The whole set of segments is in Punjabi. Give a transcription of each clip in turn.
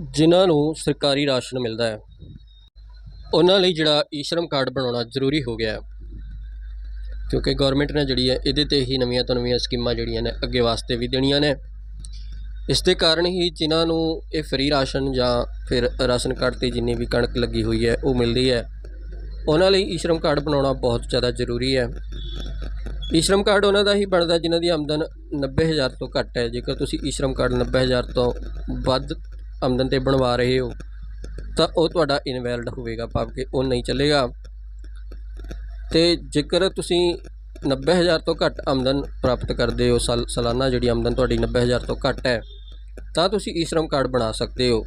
ਜਿਨ੍ਹਾਂ ਨੂੰ ਸਰਕਾਰੀ ਰਾਸ਼ਨ ਮਿਲਦਾ ਹੈ। ਉਹਨਾਂ ਲਈ ਜਿਹੜਾ ਈ ਸ਼ਰਮ ਕਾਰਡ ਬਣਾਉਣਾ ਜ਼ਰੂਰੀ ਹੋ ਗਿਆ ਹੈ। ਕਿਉਂਕਿ ਗਵਰਨਮੈਂਟ ਨੇ ਜਿਹੜੀ ਹੈ, ਇਹਦੇ 'ਤੇ ਹੀ ਨਵੀਆਂ ਤੋਂ ਨਵੀਆਂ ਸਕੀਮਾਂ ਜਿਹੜੀਆਂ ਨੇ, ਅੱਗੇ ਵਾਸਤੇ ਵੀ ਦੇਣੀਆਂ ਨੇ। ਇਸ ਦੇ ਕਾਰਨ ਹੀ ਜਿਨ੍ਹਾਂ ਨੂੰ ਇਹ ਫ੍ਰੀ ਰਾਸ਼ਨ ਜਾਂ ਫਿਰ ਰਾਸ਼ਨ ਕਾਰਡ 'ਤੇ ਜਿੰਨੀ ਵੀ ਕਣਕ ਲੱਗੀ ਹੋਈ ਹੈ, ਉਹ ਮਿਲਦੀ ਹੈ। ਉਹਨਾਂ ਲਈ ਈ ਸ਼ਰਮ ਕਾਰਡ ਬਣਾਉਣਾ ਬਹੁਤ ਜ਼ਿਆਦਾ ਜ਼ਰੂਰੀ ਹੈ। ਈ ਸ਼ਰਮ ਕਾਰਡ ਉਹਨਾਂ ਦਾ ਹੀ ਬਣਦਾ, ਜਿਨ੍ਹਾਂ ਦੀ ਆਮਦਨ 90000 ਤੋਂ ਘੱਟ ਹੈ। ਜੇਕਰ ਤੁਸੀਂ ਈ ਸ਼ਰਮ ਕਾਰਡ 90000 ਤੋਂ ਵੱਧ ਆਮਦਨ 'ਤੇ ਬਣਵਾ ਰਹੇ ਹੋ, ਤਾਂ ਉਹ ਤੁਹਾਡਾ ਇਨਵੈਲਿਡ ਹੋਵੇਗਾ ਭਾਵ ਕਿ ਉਹ ਨਹੀਂ ਚੱਲੇਗਾ। ਤੇ ਜੇਕਰ ਤੁਸੀਂ 90000 ਤੋਂ ਘੱਟ ਆਮਦਨ ਪ੍ਰਾਪਤ ਕਰਦੇ ਹੋ, ਸਾਲ, ਸਾਲਾਨਾ ਜਿਹੜੀ ਆਮਦਨ ਤੁਹਾਡੀ 90000 ਤੋਂ ਘੱਟ ਹੈ, ਤਾਂ ਤੁਸੀਂ ਈ ਸ਼ਰਮ ਕਾਰਡ ਬਣਾ ਸਕਦੇ ਹੋ।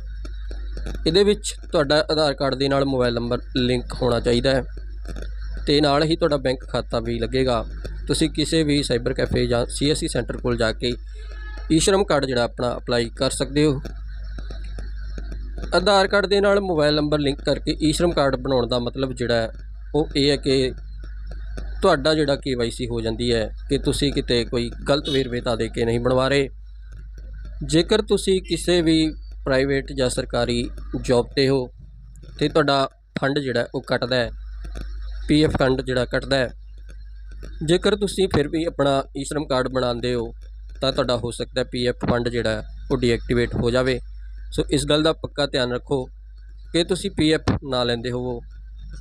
ਇਹਦੇ ਵਿੱਚ ਤੁਹਾਡਾ ਆਧਾਰ ਕਾਰਡ ਦੇ ਨਾਲ ਮੋਬਾਈਲ ਨੰਬਰ ਲਿੰਕ ਹੋਣਾ ਚਾਹੀਦਾ ਹੈ। ਤੇ ਨਾਲ ਹੀ ਤੁਹਾਡਾ ਬੈਂਕ ਖਾਤਾ ਵੀ ਲੱਗੇਗਾ। ਤੁਸੀਂ ਕਿਸੇ ਵੀ ਸਾਈਬਰ ਕੈਫੇ ਜਾਂ ਸੀਐਸਸੀ ਸੈਂਟਰ ਕੋਲ ਜਾ ਕੇ ਈ ਸ਼ਰਮ ਕਾਰਡ ਜਿਹੜਾ ਆਪਣਾ ਅਪਲਾਈ ਕਰ ਸਕਦੇ ਹੋ। ਆਧਾਰ ਕਾਰਡ ਦੇ ਨਾਲ ਮੋਬਾਈਲ ਨੰਬਰ ਲਿੰਕ ਕਰਕੇ ਈ ਸ਼ਰਮ ਕਾਰਡ ਬਣਾਉਣ ਦਾ ਮਤਲਬ ਜਿਹੜਾ ਉਹ ਇਹ ਹੈ ਕਿ ਤੁਹਾਡਾ ਜਿਹੜਾ ਕੇਵਾਈਸੀ ਹੋ ਜਾਂਦੀ ਹੈ ਕਿ ਤੁਸੀਂ ਕਿਤੇ ਕੋਈ ਗਲਤ ਵੇਰਵੇ ਦੇ ਕੇ ਨਹੀਂ ਬਣਵਾ ਰਹੇ। ਜੇਕਰ ਤੁਸੀਂ ਕਿਸੇ ਵੀ ਪ੍ਰਾਈਵੇਟ ਜਾਂ ਸਰਕਾਰੀ ਜੌਬ ਤੇ ਹੋ ਤੇ ਤੁਹਾਡਾ ਫੰਡ ਜਿਹੜਾ ਉਹ ਕੱਟਦਾ ਹੈ ਪੀਐਫ ਫੰਡ ਜਿਹੜਾ ਕੱਟਦਾ ਹੈ, ਜੇਕਰ ਤੁਸੀਂ ਫਿਰ ਵੀ ਆਪਣਾ ਈ ਸ਼੍ਰਮ ਕਾਰਡ ਬਣਾਉਂਦੇ ਹੋ ਤਾਂ ਤੁਹਾਡਾ ਹੋ ਸਕਦਾ ਪੀਐਫ ਫੰਡ ਜਿਹੜਾ ਉਹ ਡੀਐਕਟੀਵੇਟ ਹੋ ਜਾਵੇ। ਸੋ ਇਸ ਗੱਲ ਦਾ ਪੱਕਾ ਧਿਆਨ ਰੱਖੋ ਕਿ ਤੁਸੀਂ ਪੀਐਫ ਨਾ ਲੈਂਦੇ ਹੋਵੋ,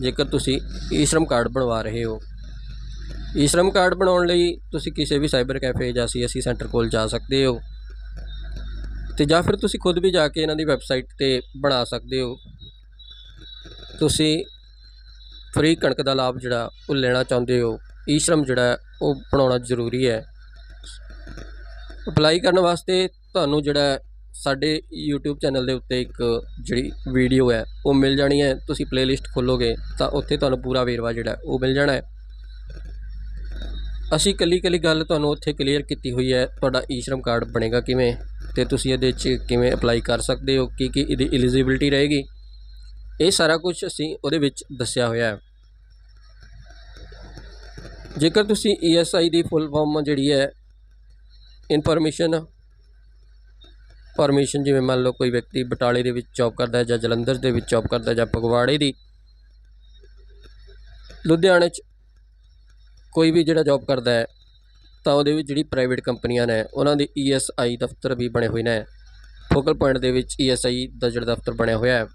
ਜੇਕਰ ਤੁਸੀਂ ਈ ਸ਼ਰਮ ਕਾਰਡ ਬਣਵਾ ਰਹੇ ਹੋ। ਈ ਸ਼ਰਮ ਕਾਰਡ ਬਣਾਉਣ ਲਈ ਤੁਸੀਂ ਕਿਸੇ ਵੀ ਸਾਈਬਰ ਕੈਫੇ ਜਾਂ ਸੀਐਸਸੀ ਸੈਂਟਰ ਕੋਲ ਜਾ ਸਕਦੇ ਹੋ ਤੇ ਜਾਂ ਫਿਰ ਤੁਸੀਂ ਖੁਦ ਵੀ ਜਾ ਕੇ ਇਹਨਾਂ ਦੀ ਵੈਬਸਾਈਟ ਤੇ ਬਣਾ ਸਕਦੇ ਹੋ। ਤੁਸੀਂ ਫ੍ਰੀ ਕਣਕ ਦਾ ਲਾਭ ਜਿਹੜਾ ਉਹ ਲੈਣਾ ਚਾਹੁੰਦੇ ਹੋ ਈ ਸ਼ਰਮ ਜਿਹੜਾ ਉਹ ਬਣਾਉਣਾ ਜ਼ਰੂਰੀ ਹੈ। ਅਪਲਾਈ ਕਰਨ ਵਾਸਤੇ ਤੁਹਾਨੂੰ ਜਿਹੜਾ ਸਾਡੇ YouTube ਚੈਨਲ ਦੇ ਉੱਤੇ ਇੱਕ ਜਿਹੜੀ ਵੀਡੀਓ ਹੈ, ਉਹ ਮਿਲ ਜਾਣੀ ਹੈ। ਤੁਸੀਂ ਪਲੇਲਿਸਟ ਖੋਲੋਗੇ ਤਾਂ ਉੱਥੇ ਤੁਹਾਨੂੰ ਪੂਰਾ ਵੇਰਵਾ ਜਿਹੜਾ ਉਹ ਮਿਲ ਜਾਣਾ ਹੈ। ਅਸੀਂ ਕੱਲੀ ਕੱਲੀ ਗੱਲ ਤੁਹਾਨੂੰ ਉੱਥੇ ਕਲੀਅਰ ਕੀਤੀ ਹੋਈ ਹੈ, ਤੁਹਾਡਾ ਈ ਸ਼੍ਰਮ ਕਾਰਡ ਬਣੇਗਾ ਕਿਵੇਂ ਤੇ ਤੁਸੀਂ ਇਹਦੇ 'ਚ ਕਿਵੇਂ ਅਪਲਾਈ ਕਰ ਸਕਦੇ ਹੋ ਕੀ ਕੀ ਇਹਦੀ ਐਲੀਜੀਬਿਲਟੀ ਰਹੇਗੀ। ਇਹ ਸਾਰਾ ਕੁਝ ਅਸੀਂ ਉਹਦੇ ਵਿੱਚ ਦੱਸਿਆ ਹੋਇਆ ਹੈ। ਜੇਕਰ ਤੁਸੀਂ ਈਐਸਆਈ ਦੀ ਫੁੱਲ ਫਾਰਮ ਜਿਹੜੀ ਹੈ ਇਨਫੋਰਮੇਸ਼ਨ ਪਰਮਿਸ਼ਨ ਜਿਵੇਂ ਮੰਨ ਲਓ ਕੋਈ ਵਿਅਕਤੀ ਬਟਾਲੇ ਦੇ ਵਿੱਚ ਜੌਬ ਕਰਦਾ ਹੈ ਜਾਂ ਜਲੰਧਰ ਦੇ ਵਿੱਚ ਜੌਬ ਕਰਦਾ ਜਾਂ ਫਗਵਾੜੇ ਦੀ, ਲੁਧਿਆਣੇ 'ਚ ਕੋਈ ਵੀ ਜਿਹੜਾ ਜੌਬ ਕਰਦਾ ਹੈ, ਤਾਂ ਉਹਦੇ ਵਿੱਚ ਜਿਹੜੀ ਪ੍ਰਾਈਵੇਟ ਕੰਪਨੀਆਂ ਨੇ, ਉਹਨਾਂ ਦੇ ਈਐਸਆਈ ਦਫ਼ਤਰ ਵੀ ਬਣੇ ਹੋਏ ਨੇ। ਫੋਕਲ ਪੁਆਇੰਟ ਦੇ ਵਿੱਚ ਈਐਸਆਈ ਦਾ ਜਿਹੜਾ ਦਫ਼ਤਰ ਬਣਿਆ ਹੋਇਆ ਹੈ।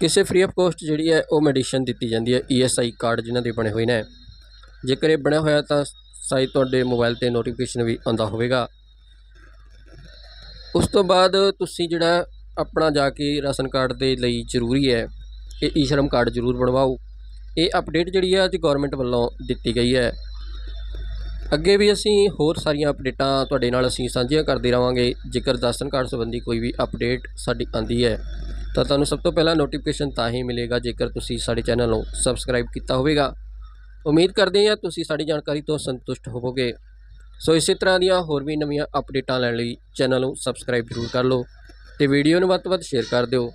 ਕਿਸੇ ਫ੍ਰੀ ਆਫ ਕੋਸਟ ਜਿਹੜੀ ਹੈ, ਉਹ ਮੈਡੀਸਨ ਦਿੱਤੀ ਜਾਂਦੀ ਹੈ ਈਐਸਆਈ ਕਾਰਡ ਜਿਨ੍ਹਾਂ ਦੇ ਬਣੇ ਹੋਏ ਨੇ। ਜੇਕਰ ਇਹ ਬਣਿਆ ਹੋਇਆ ਤਾਂ ਸਾਈ ਤੁਹਾਡੇ ਮੋਬਾਈਲ ਤੇ ਨੋਟੀਫਿਕੇਸ਼ਨ ਵੀ ਆਉਂਦਾ ਹੋਵੇਗਾ। ਉਸ ਤੋਂ ਬਾਅਦ ਤੁਸੀਂ ਜਿਹੜਾ ਆਪਣਾ ਜਾ ਕੇ ਰਾਸ਼ਨ ਕਾਰਡ ਦੇ ਲਈ ਜ਼ਰੂਰੀ ਹੈ, ਇਹ ਈ ਸ਼ਰਮ ਕਾਰਡ ਜ਼ਰੂਰ ਬਣਵਾਓ। ਇਹ ਅਪਡੇਟ ਜਿਹੜੀ ਹੈ ਅੱਜ ਗਵਰਨਮੈਂਟ ਵੱਲੋਂ ਦਿੱਤੀ ਗਈ ਹੈ। ਅੱਗੇ ਵੀ ਅਸੀਂ ਹੋਰ ਸਾਰੀਆਂ ਅਪਡੇਟਾਂ ਤੁਹਾਡੇ ਨਾਲ ਅਸੀਂ ਸਾਂਝੀਆਂ ਕਰਦੇ ਰਵਾਂਗੇ। ਜੇਕਰ ਰਾਸ਼ਨ ਕਾਰਡ ਸੰਬੰਧੀ ਕੋਈ ਵੀ ਅਪਡੇਟ ਸਾਡੀ ਆਂਦੀ ਹੈ, ਤਾਂ ਤੁਹਾਨੂੰ ਸਭ ਤੋਂ ਪਹਿਲਾਂ ਨੋਟੀਫਿਕੇਸ਼ਨ ਤਾਂ ਹੀ ਮਿਲੇਗਾ, ਜੇਕਰ ਤੁਸੀਂ ਸਾਡੇ ਚੈਨਲ ਨੂੰ ਸਬਸਕ੍ਰਾਈਬ ਕੀਤਾ ਹੋਵੇਗਾ। ਉਮੀਦ ਕਰਦੇ ਹਾਂ ਤੁਸੀਂ ਸਾਡੀ ਜਾਣਕਾਰੀ ਤੋਂ ਸੰਤੁਸ਼ਟ ਹੋਵੋਗੇ। ਸੋ ਇਸੇ ਤਰ੍ਹਾਂ ਦੀਆਂ ਹੋਰ ਵੀ ਨਵੀਆਂ ਅਪਡੇਟਾਂ ਲੈਣ ਲਈ ਚੈਨਲ ਨੂੰ ਸਬਸਕ੍ਰਾਈਬ ਜ਼ਰੂਰ ਕਰ ਲਓ ਤੇ ਵੀਡੀਓ ਨੂੰ ਵੱਧ ਤੋਂ ਵੱਧ ਸ਼ੇਅਰ ਕਰ ਦਿਓ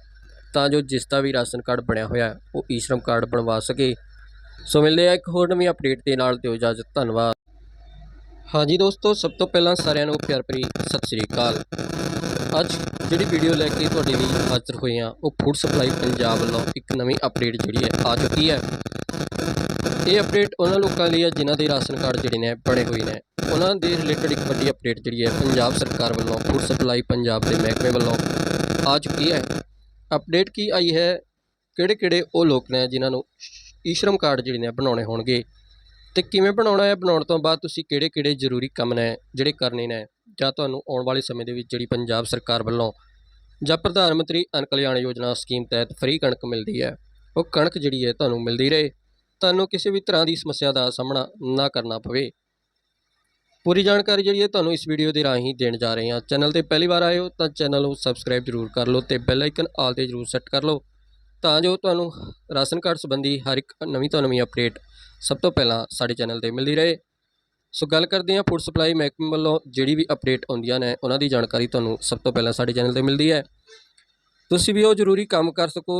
ਤਾਂ ਜੋ ਜਿਸ ਦਾ ਵੀ ਰਾਸ਼ਨ ਕਾਰਡ ਬਣਿਆ ਹੋਇਆ ਉਹ ਈ ਸ਼੍ਰਮ ਕਾਰਡ ਬਣਵਾ ਸਕੇ। ਸੋ ਮਿਲਦੇ ਆ ਇੱਕ ਹੋਰ ਨਵੀਂ ਅਪਡੇਟ ਦੇ ਨਾਲ ਦਿਓ ਇਜਾਜ਼ਤ ਧੰਨਵਾਦ। ਹਾਂਜੀ ਦੋਸਤੋ, ਸਭ ਤੋਂ ਪਹਿਲਾਂ ਸਾਰਿਆਂ ਨੂੰ ਪਿਆਰ ਭਰੀ ਸਤਿ ਸ੍ਰੀ ਅਕਾਲ। ਅੱਜ ਜਿਹੜੀ ਵੀਡੀਓ ਲੈ ਕੇ ਤੁਹਾਡੇ ਲਈ ਹਾਜ਼ਰ ਹੋਏ ਹਾਂ, ਉਹ ਫੂਡ ਸਪਲਾਈ ਪੰਜਾਬ ਵੱਲੋਂ ਇੱਕ ਨਵੀਂ ਅਪਡੇਟ ਜਿਹੜੀ ਹੈ, ਆ ਚੁੱਕੀ ਹੈ। ਇਹ ਅਪਡੇਟ ਉਹਨਾਂ ਲੋਕਾਂ ਲਈ ਹੈ ਜਿਨ੍ਹਾਂ ਦੇ ਰਾਸ਼ਨ ਕਾਰਡ ਜਿਹੜੇ ਨੇ, ਬਣੇ ਹੋਏ ਨੇ। ਉਹਨਾਂ ਦੇ ਰਿਲੇਟਡ ਇੱਕ ਵੱਡੀ ਅਪਡੇਟ ਜਿਹੜੀ ਹੈ, ਪੰਜਾਬ ਸਰਕਾਰ ਵੱਲੋਂ ਫੂਡ ਸਪਲਾਈ ਪੰਜਾਬ ਦੇ ਮਹਿਕਮੇ ਵੱਲੋਂ ਆ ਚੁੱਕੀ ਹੈ। ਅਪਡੇਟ ਕੀ ਆਈ ਹੈ? ਕਿਹੜੇ ਕਿਹੜੇ ਉਹ ਲੋਕ ਨੇ ਜਿਨ੍ਹਾਂ ਨੂੰ ਈਸ਼ਰਮ ਕਾਰਡ ਜਿਹੜੇ ਨੇ ਬਣਾਉਣੇ ਹੋਣਗੇ? ਤੇ ਕਿਵੇਂ ਬਣਾਉਣਾ ਹੈ? ਬਣਾਉਣ ਤੋਂ ਬਾਅਦ ਤੁਸੀਂ ਕਿਹੜੇ ਕਿਹੜੇ ਜ਼ਰੂਰੀ ਕੰਮ ਨੇ ਜਿਹੜੇ ਕਰਨੇ ਨੇ? ਜਾਂ ਤੁਹਾਨੂੰ ਆਉਣ ਵਾਲੇ ਸਮੇਂ ਦੇ ਵਿੱਚ ਜਿਹੜੀ ਪੰਜਾਬ ਸਰਕਾਰ ਵੱਲੋਂ ਜਾਂ ਪ੍ਰਧਾਨ ਮੰਤਰੀ ਅਨ ਕਲਿਆਣ ਯੋਜਨਾ ਸਕੀਮ ਤਹਿਤ ਫ੍ਰੀ ਕਣਕ ਮਿਲਦੀ ਹੈ, ਉਹ ਕਣਕ ਜਿਹੜੀ ਹੈ ਤੁਹਾਨੂੰ ਮਿਲਦੀ ਰਹੇ। ਤੁਹਾਨੂੰ ਕਿਸੇ ਵੀ ਤਰ੍ਹਾਂ ਦੀ ਸਮੱਸਿਆ ਦਾ ਸਾਹਮਣਾ ਨਾ ਕਰਨਾ ਪਵੇ। ਪੂਰੀ ਜਾਣਕਾਰੀ ਜਿਹੜੀ ਹੈ ਤੁਹਾਨੂੰ ਇਸ ਵੀਡੀਓ ਦੇ ਰਾਹੀਂ ਦੇਣ ਜਾ ਰਹੇ ਹਾਂ। ਚੈਨਲ ਤੇ ਪਹਿਲੀ ਵਾਰ ਆਏ ਹੋ ਤਾਂ ਚੈਨਲ ਨੂੰ ਸਬਸਕ੍ਰਾਈਬ ਜ਼ਰੂਰ ਕਰ ਲਓ ਤੇ ਬੈਲ ਆਈਕਨ ਆਲ ਤੇ ਜ਼ਰੂਰ ਸੈੱਟ ਕਰ ਲਓ ਤਾਂ ਜੋ ਤੁਹਾਨੂੰ ਰਾਸ਼ਨ ਕਾਰਡ ਸੰਬੰਧੀ ਹਰ ਇੱਕ ਨਵੀਂ ਤੋਂ ਨਵੀਂ ਅਪਡੇਟ ਸਭ ਤੋਂ ਪਹਿਲਾਂ ਸਾਡੇ ਚੈਨਲ ਤੇ ਮਿਲਦੀ ਰਹੇ। ਸੋ ਗੱਲ ਕਰਦੇ ਹਾਂ ਫੂਡ ਸਪਲਾਈ ਮਹਿਕਮੇ ਵੱਲੋਂ ਜਿਹੜੀ ਵੀ ਅਪਡੇਟ ਆਉਂਦੀਆਂ ਨੇ ਉਹਨਾਂ ਦੀ ਜਾਣਕਾਰੀ ਤੁਹਾਨੂੰ ਸਭ ਤੋਂ ਪਹਿਲਾਂ ਸਾਡੇ ਚੈਨਲ ਤੇ ਮਿਲਦੀ ਹੈ। ਤੁਸੀਂ ਵੀ ਉਹ ਜ਼ਰੂਰੀ ਕੰਮ ਕਰ ਸਕੋ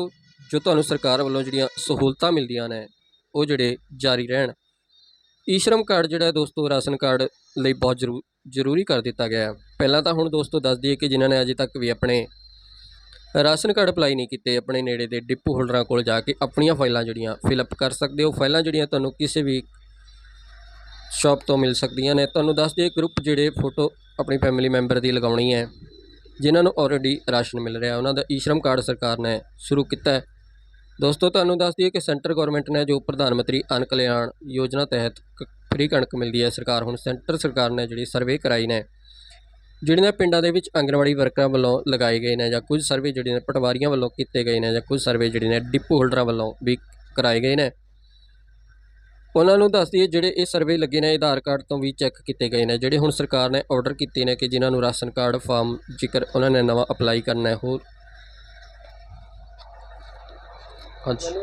ਜੋ ਤੁਹਾਨੂੰ ਸਰਕਾਰ ਵੱਲੋਂ ਜਿਹੜੀਆਂ ਸਹੂਲਤਾਂ ਮਿਲਦੀਆਂ ਨੇ ਉਹ ਜਿਹੜੇ ਜਾਰੀ ਰਹਿਣ। ਈ ਸ਼ਰਮ ਕਾਰਡ ਜਿਹੜਾ ਦੋਸਤੋ, ਰਾਸ਼ਨ ਕਾਰਡ ਲਈ ਬਹੁਤ ਜ਼ਰੂ, ਜ਼ਰੂਰੀ ਕਰ ਦਿੱਤਾ ਗਿਆ ਪਹਿਲਾਂ ਤਾਂ ਹੁਣ ਦੋਸਤੋ ਦੱਸ ਦਈਏ ਕਿ ਜਿਨ੍ਹਾਂ ਨੇ ਅਜੇ ਤੱਕ ਵੀ ਆਪਣੇ ਰਾਸ਼ਨ ਕਾਰਡ ਅਪਲਾਈ ਨਹੀਂ ਕੀਤੇ, ਆਪਣੇ ਨੇੜੇ ਦੇ ਡਿਪੂ ਹੋਲਡਰਾਂ ਕੋਲ ਜਾ ਕੇ ਆਪਣੀਆਂ ਫਾਈਲਾਂ ਜਿਹੜੀਆਂ ਫਿਲ ਅਪ ਕਰ ਸਕਦੇ ਹੋ। ਫਾਈਲਾਂ ਜਿਹੜੀਆਂ ਤੁਹਾਨੂੰ ਕਿਸੇ ਵੀ ਸ਼ਾਪ ਤੋਂ ਮਿਲ ਸਕਦੀਆਂ ਨੇ। ਤੁਹਾਨੂੰ ਦੱਸ ਦਈਏ ਗਰੁੱਪ ਜਿਹੜੇ ਫੋਟੋ ਆਪਣੀ ਫੈਮਿਲੀ ਮੈਂਬਰ ਦੀ ਲਗਾਉਣੀ ਹੈ, ਜਿਨ੍ਹਾਂ ਨੂੰ ਆਲਰੇਡੀ ਰਾਸ਼ਨ ਮਿਲ ਰਿਹਾ ਉਹਨਾਂ ਦਾ ਈ ਸ਼ਰਮ ਕਾਰਡ ਸਰਕਾਰ ਨੇ ਸ਼ੁਰੂ ਕੀਤਾ ਹੈ। ਦੋਸਤੋ, ਤੁਹਾਨੂੰ ਦੱਸ ਦਈਏ ਕਿ ਸੈਂਟਰ ਗਵਰਨਮੈਂਟ ਨੇ ਜੋ ਪ੍ਰਧਾਨ ਮੰਤਰੀ ਅਨ ਕਲਿਆਣ ਯੋਜਨਾ ਤਹਿਤ ਫ੍ਰੀ ਕਣਕ ਮਿਲਦੀ ਹੈ, ਸਰਕਾਰ ਹੁਣ ਸੈਂਟਰ ਸਰਕਾਰ ਨੇ ਜਿਹੜੀ ਸਰਵੇ ਕਰਾਈ ਨੇ, ਜਿਹੜੀਆਂ ਪਿੰਡਾਂ ਦੇ ਵਿੱਚ ਆਂਗਣਵਾੜੀ ਵਰਕਰਾਂ ਵੱਲੋਂ ਲਗਾਏ ਗਏ ਨੇ ਜਾਂ ਕੁਝ ਸਰਵੇ ਜਿਹੜੇ ਨੇ ਪਟਵਾਰੀਆਂ ਵੱਲੋਂ ਕੀਤੇ ਗਏ ਨੇ ਜਾਂ ਕੁਝ ਸਰਵੇ ਜਿਹੜੇ ਨੇ ਡਿਪੂ ਹੋਲਡਰਾਂ ਵੱਲੋਂ ਵੀ ਕਰਾਏ ਗਏ ਨੇ। ਉਹਨਾਂ ਨੂੰ ਦੱਸ ਦਈਏ ਜਿਹੜੇ ਇਹ ਸਰਵੇ ਲੱਗੇ ਨੇ ਆਧਾਰ ਕਾਰਡ ਤੋਂ ਵੀ ਚੈੱਕ ਕੀਤੇ ਗਏ ਨੇ, ਜਿਹੜੇ ਹੁਣ ਸਰਕਾਰ ਨੇ ਆਰਡਰ ਕੀਤੇ ਨੇ ਕਿ ਜਿਨ੍ਹਾਂ ਨੂੰ ਰਾਸ਼ਨ ਕਾਰਡ ਫਾਰਮ ਜ਼ਿਕਰ ਉਹਨਾਂ ਨੇ ਨਵਾਂ ਅਪਲਾਈ ਕਰਨਾ ਹੈ, ਉਹ ਹਾਂਜੀ